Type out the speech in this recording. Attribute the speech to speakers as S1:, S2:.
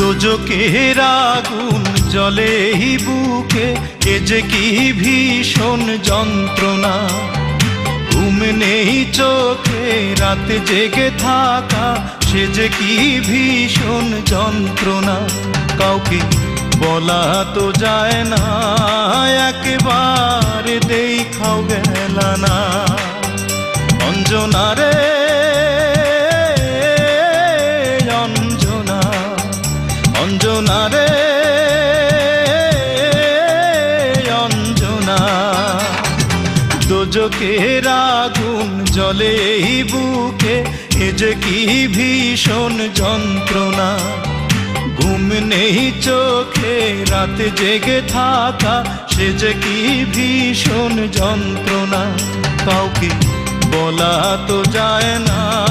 S1: দোজকের আগুন জলে এই বুকে, এ যে কি ভীষণ যন্ত্রণা। ঘুম নেই চোখে, রাতে জেগে থাকা, সে যে কি ভীষণ যন্ত্রণা। কাউকে বলা তো যায় না, একেবারে দেখাও গেল না। অঞ্জনা রে অঞ্জনা রে, অঞ্জনা। দোজকের আগুন জলে বুকে, এ যে কি ভীষণ যন্ত্রণা। ঘুম নেই চোখে, রাতে জেগে থাকা, সে যে কি ভীষণ যন্ত্রণা। কাউকে বলা তো যায় না।